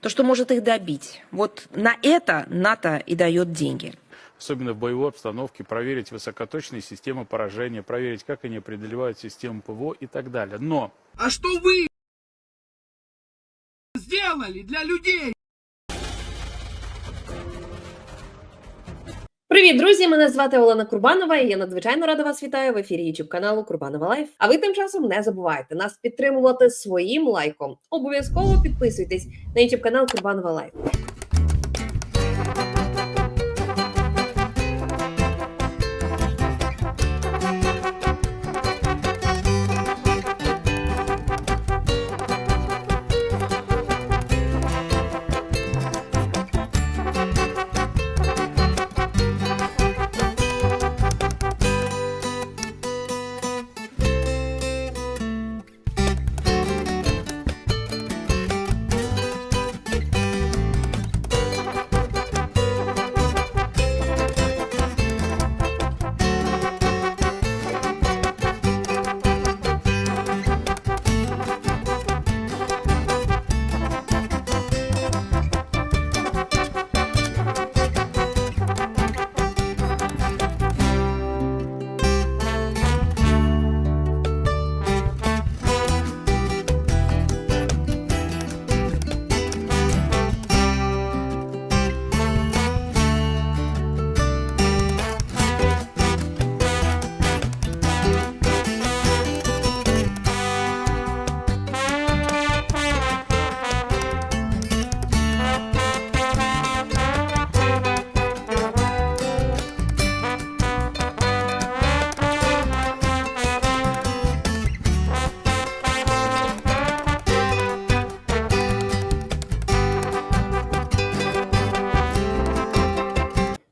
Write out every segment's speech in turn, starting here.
то, что может их добить. Вот на это НАТО и дает деньги. особенно в боевой обстановке, проверить высокоточные системы поражения, проверить, как они преодолевают систему ПВО и так далее. Но А что вы сделали для людей? Привіт, друзі! Мене звати Олена Курбанова, і я надзвичайно рада вас вітаю в ефірі YouTube каналу Курбанова Лайф. А ви тим часом не забувайте нас підтримувати своїм лайком. Обов'язково підписуйтесь на YouTube канал Курбанова Лайф.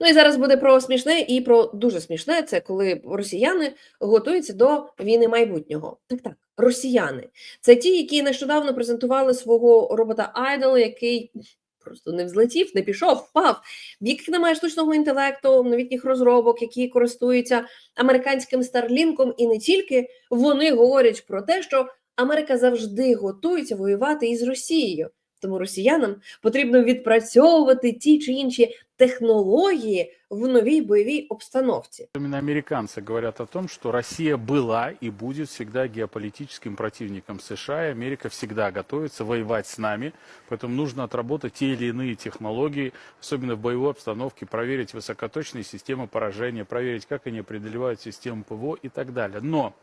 Ну і зараз буде про смішне і про дуже смішне. Це коли росіяни готуються до війни майбутнього. Так, так, росіяни. Це ті, які нещодавно презентували свого робота Idol, який просто не взлетів, не пішов, впав. В яких немає штучного інтелекту, новітніх розробок, які користуються американським старлінком, і не тільки вони говорять про те, що Америка завжди готується воювати із Росією. Тому росіянам потрібно відпрацьовувати ті чи інші технології в новій бойовій обстановці. именно американцы говорят о том, что Россия была и будет всегда геополитическим противником США, и Америка всегда готовится воевать с нами, поэтому нужно отработать те или иные технологии, особенно в боевой обстановке, проверить высокоточные системы поражения, проверить, как они преодолевают систему ПВО и так далее. Но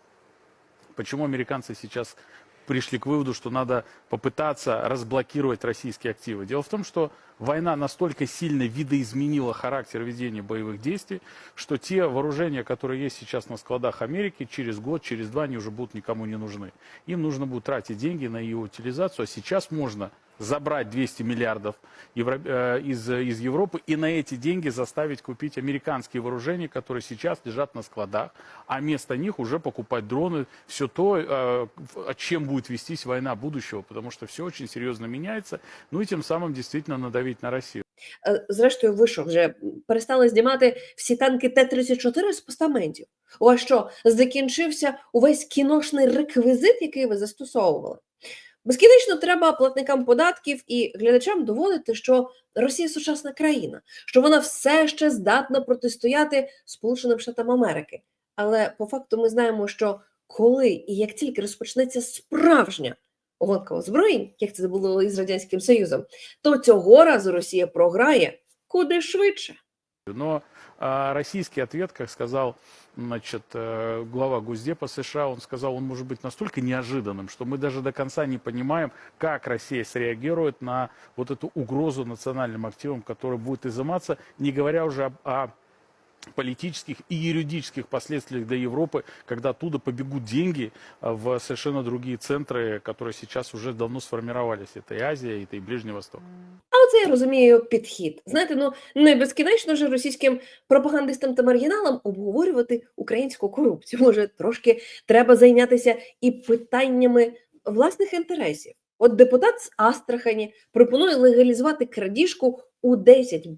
Почему американцы сейчас пришли к выводу, что надо попытаться разблокировать российские активы? Дело в том, что война настолько сильно видоизменила характер ведения боевых действий, что те вооружения, которые есть сейчас на складах Америки, через год, через два они уже будут никому не нужны. Им нужно будет тратить деньги на ее утилизацию, а сейчас можно забрать 200 миллиардов евро- э, из, из Европы и на эти деньги заставить купить американские вооружения, которые сейчас лежат на складах, а вместо них уже покупать дроны, все то, э, в- чем будет вестись война будущего, потому что все очень серьезно меняется, ну и тем самым действительно надавить на Россию. Е, Зрештою, ви що, вже перестали знімати всі танки Т-34 з постаментів? У вас що, закінчився увесь кіношний реквізит, який ви застосовували? Безкінечно треба платникам податків і глядачам доводити, що Росія сучасна країна, що вона все ще здатна протистояти Сполученим Штатам Америки. Але по факту ми знаємо, що коли і як тільки розпочнеться справжня гонка озброєнь, як це було із Радянським Союзом, то цього разу Росія програє куди швидше. Но а, российский ответ, как сказал значит, э, глава Госдепа США, он сказал, он может быть настолько неожиданным, что мы даже до конца не понимаем, как Россия среагирует на вот эту угрозу национальным активам, которая будет изыматься, не говоря уже об- о политических и юридических последствиях для Европы, когда оттуда побегут деньги а, в совершенно другие центры, которые сейчас уже давно сформировались. Это и Азия, это и Ближний Восток. А оце я розумію підхід. Знаєте, ну не безкінечно ж російським пропагандистам та маргіналам обговорювати українську корупцію. Може, трошки треба зайнятися і питаннями власних інтересів. От депутат з Астрахані пропонує легалізувати крадіжку у 10%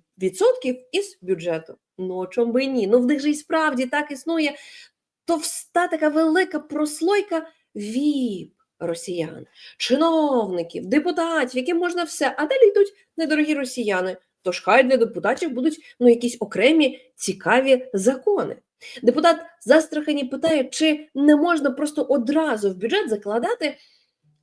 із бюджету. Ну, о чому би ні? Ну в них же і справді так існує товста така велика прослойка ВІП. Росіян, чиновників, депутатів, яким можна все, а далі йдуть недорогі росіяни. Тож хай для депутатів будуть ну, якісь окремі цікаві закони. Депутат Застрахані питає, чи не можна просто одразу в бюджет закладати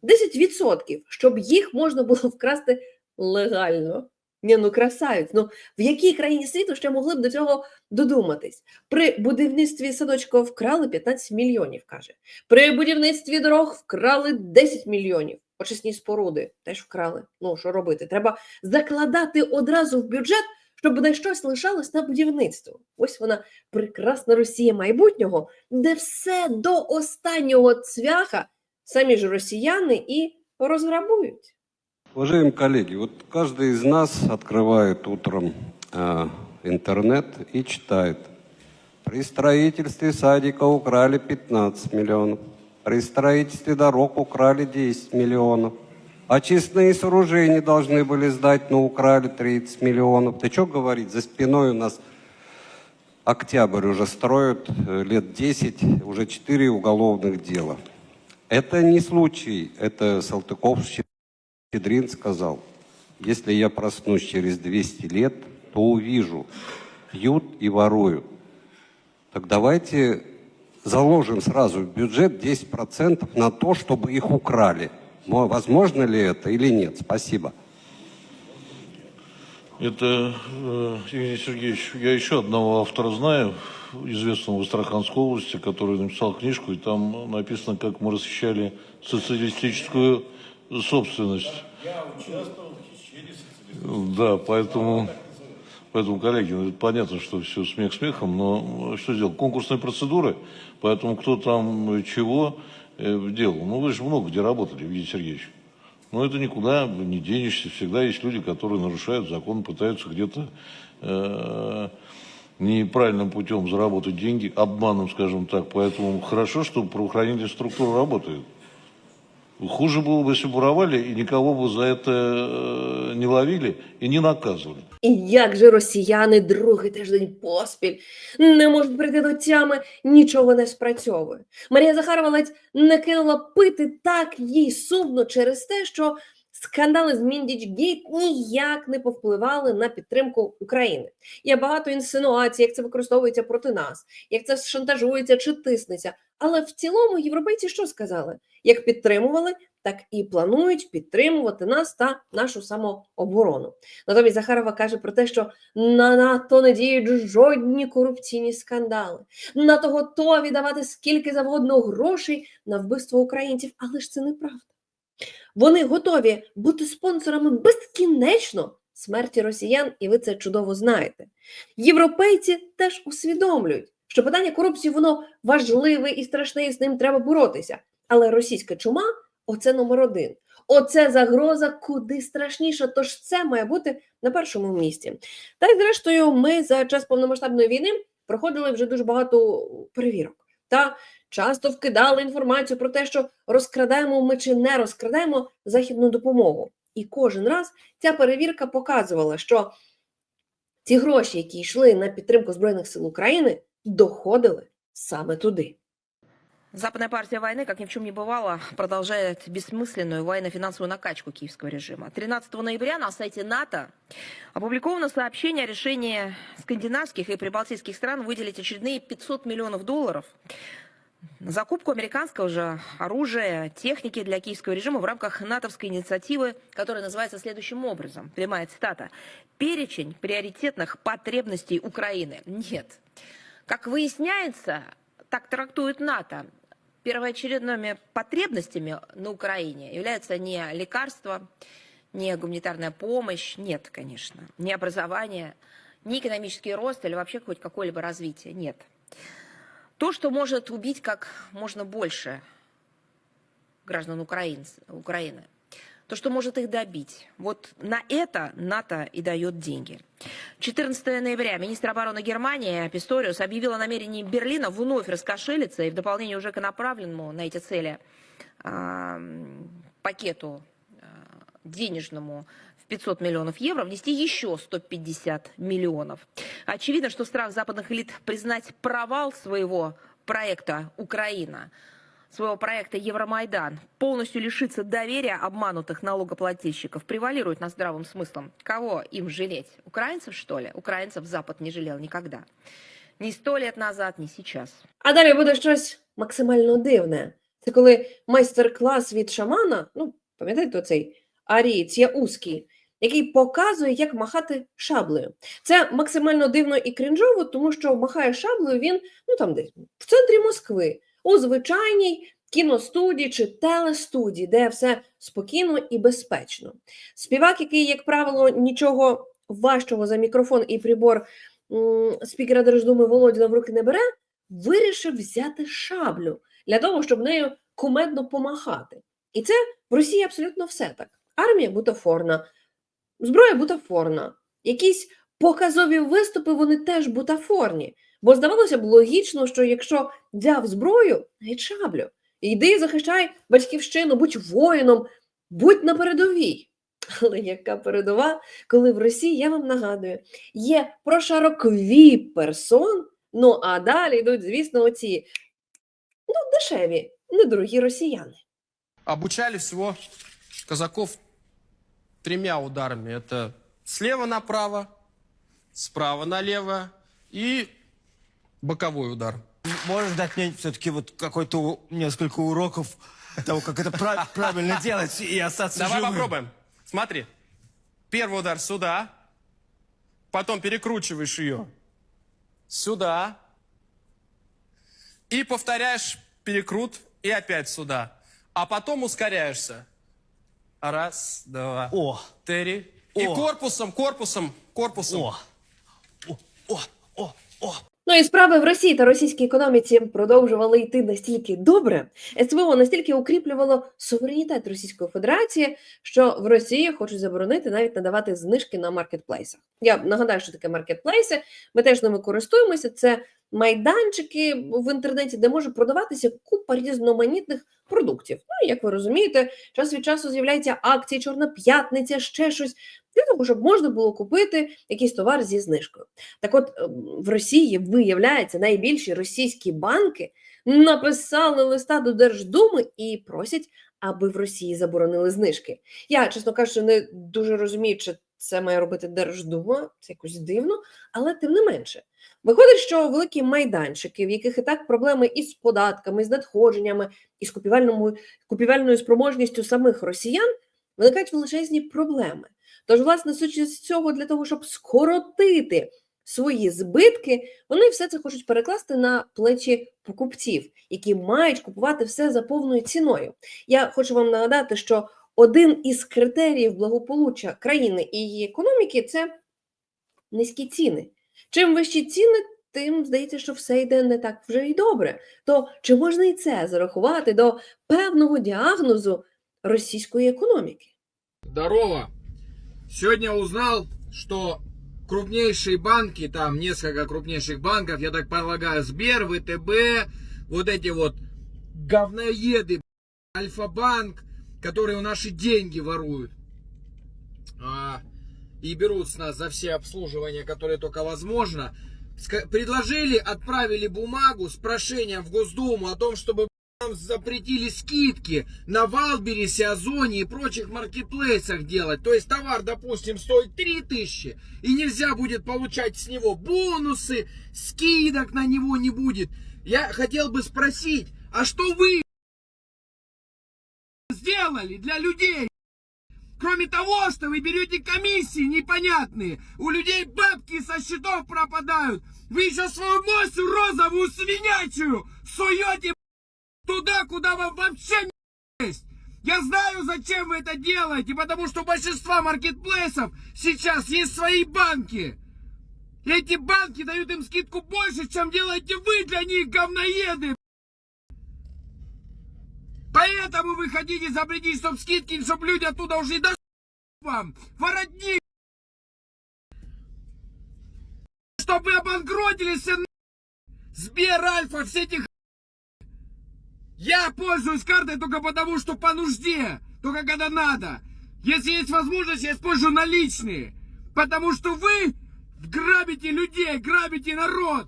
10%, щоб їх можна було вкрасти легально. Ні, ну красавець. Ну в якій країні світу ще могли б до цього додуматись? При будівництві садочка вкрали 15 мільйонів, каже. При будівництві дорог вкрали 10 мільйонів. Очисні споруди теж вкрали. Ну що робити? Треба закладати одразу в бюджет, щоб не щось лишалось на будівництво. Ось вона прекрасна Росія майбутнього, де все до останнього цвяха самі ж росіяни і розграбують. Уважаемые коллеги, вот каждый из нас открывает утром э, интернет и читает. При строительстве садика украли 15 миллионов. При строительстве дорог украли 10 миллионов. Очистные сооружения должны были сдать, но украли 30 миллионов. Ты что говорить? За спиной у нас октябрь уже строят, э, лет 10, уже 4 уголовных дела. Это не случай, это Салтыков Щедрин сказал, если я проснусь через 200 лет, то увижу, пьют и воруют. Так давайте заложим сразу в бюджет 10% на то, чтобы их украли. Мо- Возможно ли это или нет? Спасибо. Это, э, Евгений Сергеевич, я еще одного автора знаю, известного в Астраханской области, который написал книжку, и там написано, как мы расхищали социалистическую собственность. Да, поэтому, поэтому, коллеги, ну, понятно, что все смех смехом, но что сделать? Конкурсные процедуры, поэтому кто там чего э, делал. Ну, вы же много где работали, Евгений Сергеевич. Но это никуда не денешься. Всегда есть люди, которые нарушают закон, пытаются где-то э, неправильным путем заработать деньги, обманом, скажем так. Поэтому хорошо, что правоохранительные структуры работают. Хуже было бы, если бы воровали, и никого бы за это э, не ловили и не наказывали. І як же росіяни другий тиждень поспіль не можуть прийти до тями, нічого не спрацьовує. Марія Захарова ледь не кинула пити так їй сумно через те, що скандали з Міндічгейт ніяк не повпливали на підтримку України. Є багато інсинуацій, як це використовується проти нас, як це шантажується чи тиснеться. Але в цілому європейці що сказали? Як підтримували, так і планують підтримувати нас та нашу самооборону. Натомість Захарова каже про те, що на НАТО не діють жодні корупційні скандали. НАТО готові давати скільки завгодно грошей на вбивство українців, але ж це неправда. Вони готові бути спонсорами безкінечно смерті росіян, і ви це чудово знаєте. Європейці теж усвідомлюють, що питання корупції воно важливе і страшне, і з ним треба боротися. Але російська чума оце номер один. Оце загроза куди страшніша, тож це має бути на першому місці. Та й зрештою, ми за час повномасштабної війни проходили вже дуже багато перевірок. Та часто вкидали інформацію про те, що розкрадаємо ми чи не розкрадаємо західну допомогу. І кожен раз ця перевірка показувала, що ці гроші, які йшли на підтримку Збройних сил України, доходили саме туди. Западная партия войны, как ни в чем не бывало, продолжает бессмысленную военно-финансовую накачку киевского режима. 13 ноября на сайте НАТО опубликовано сообщение о решении скандинавских и прибалтийских стран выделить очередные 500 миллионов долларов на закупку американского же оружия, техники для киевского режима в рамках натовской инициативы, которая называется следующим образом. Прямая цитата. «Перечень приоритетных потребностей Украины». Нет. Как выясняется, так трактует НАТО. Первоочередными потребностями на Украине являются не лекарства, не гуманитарная помощь, нет, конечно, не образование, не экономический рост или вообще хоть какое-либо развитие, нет. То, что может убить как можно больше граждан Украин, Украины, то, что может их добить. Вот на это НАТО и дает деньги. 14 ноября министр обороны Германии Писториус объявил о намерении Берлина вновь раскошелиться и в дополнение уже к направленному на эти цели а, пакету а, денежному в 500 миллионов евро внести еще 150 миллионов. Очевидно, что страх западных элит признать провал своего проекта «Украина» своего проекта Евромайдан полностью лишиться доверия обманутых налогоплательщиков превалирует над здравым смыслом. Кого им жалеть? Украинцев, что ли? Украинцев Запад не жалел никогда. Ни сто лет назад, ни сейчас. А далі буде щось максимально дивне. Це коли майстер-клас від шамана, ну, пам'ятаєте оцей арієць Яузький, який показує, як махати шаблею. Це максимально дивно і крінжово, тому що махає шаблею він ну там десь в центрі Москви, у звичайній кіностудії чи телестудії, де все спокійно і безпечно. Співак, який, як правило, нічого важчого за мікрофон і прибор спікера Держдуми Володіна в руки не бере, вирішив взяти шаблю для того, щоб нею кумедно помахати. І це в Росії абсолютно все так. Армія бутафорна, зброя бутафорна, якісь показові виступи вони теж бутафорні. Бо здавалося б логічно, що якщо взяв зброю, навіть шаблю, йди і захищай батьківщину, будь воїном, будь на передовій. Але яка передова, коли в Росії, я вам нагадую, є прошарокові персон, ну а далі йдуть, звісно, оці ну, дешеві, недорогі росіяни. обучали всего казаков тремя ударами. Это слева направо, справа налево и боковой удар. Можешь дать мне все-таки вот какой-то несколько уроков того, как это прав- правильно делать и остаться Давай живым? попробуем. Смотри. Первый удар сюда. Потом перекручиваешь ее сюда. И повторяешь перекрут и опять сюда. А потом ускоряешься. Раз, два, О, три. И О. корпусом, корпусом, корпусом. о, о, о, о, о. Ну і справи в Росії та російській економіці продовжували йти настільки добре, СВО настільки укріплювало суверенітет Російської Федерації, що в Росії хочуть заборонити навіть надавати знижки на маркетплейсах. Я нагадаю, що таке маркетплейси. Ми теж ними користуємося. Це майданчики в інтернеті, де може продаватися купа різноманітних продуктів. Ну, як ви розумієте, час від часу з'являються акції, Чорна п'ятниця, ще щось для того, щоб можна було купити якийсь товар зі знижкою. Так от ем, в Росії виявляється, найбільші російські банки написали листа до Держдуми і просять, аби в Росії заборонили знижки. Я, чесно кажучи, не дуже розумію, чи це має робити Держдума, це якось дивно, але тим не менше. Виходить, що великі майданчики, в яких і так проблеми із податками, з надходженнями, і з купівельною, купівельною спроможністю самих росіян, виникають величезні проблеми. Тож, власне, судячи з цього, для того, щоб скоротити свої збитки, вони все це хочуть перекласти на плечі покупців, які мають купувати все за повною ціною. Я хочу вам нагадати, що один із критеріїв благополуччя країни і її економіки це низькі ціни. Чим вищі ціни, тим здається, що все йде не так вже й добре. То чи можна і це зарахувати до певного діагнозу російської економіки? Здорово. Сегодня узнал, что крупнейшие банки, там несколько крупнейших банков, я так полагаю, Сбер, ВТБ, вот эти вот говноеды, Альфа-банк, которые наши деньги воруют. А, и берут с нас за все обслуживания, которые только возможно. Предложили, отправили бумагу с прошением в Госдуму о том, чтобы нам запретили скидки на Валбересе, Озоне и прочих маркетплейсах делать. То есть товар, допустим, стоит 3000, и нельзя будет получать с него бонусы, скидок на него не будет. Я хотел бы спросить, а что вы сделали для людей? Кроме того, что вы берете комиссии непонятные, у людей бабки со счетов пропадают, вы еще свою мощью розовую свинячую суете туда, куда вам вообще не есть. Я знаю, зачем вы это делаете, потому что у большинства маркетплейсов сейчас есть свои банки. И эти банки дают им скидку больше, чем делаете вы для них, говноеды. Поэтому вы хотите запретить, чтоб скидки, чтобы люди оттуда ушли. Да вам, воротник. Чтобы вы обанкротились Сбер, Альфа, все эти я пользуюсь картой только потому, что по нужде. Только когда надо. Если есть возможность, я использую наличные. Потому что вы грабите людей, грабите народ.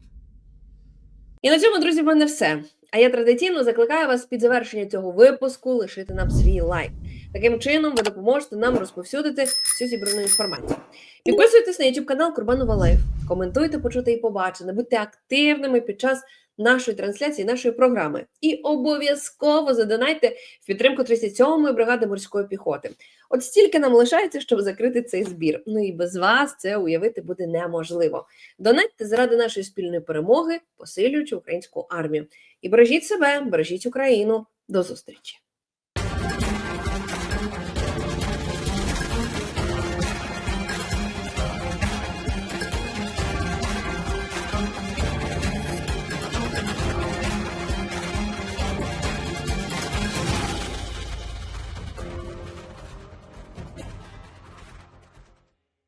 І на цьому, друзі, в мене все. А я традиційно закликаю вас під завершення цього випуску лишити нам свій лайк. Таким чином ви допоможете нам розповсюдити всю зібрану інформацію. Підписуйтесь на YouTube канал Курбанова Лайф, коментуйте, почути і побачене, будьте активними під час нашої трансляції, нашої програми. І обов'язково задонайте в підтримку 37-ї бригади морської піхоти. От стільки нам лишається, щоб закрити цей збір. Ну і без вас це уявити буде неможливо. Донатьте заради нашої спільної перемоги, посилюючи українську армію. І бережіть себе, бережіть Україну. До зустрічі!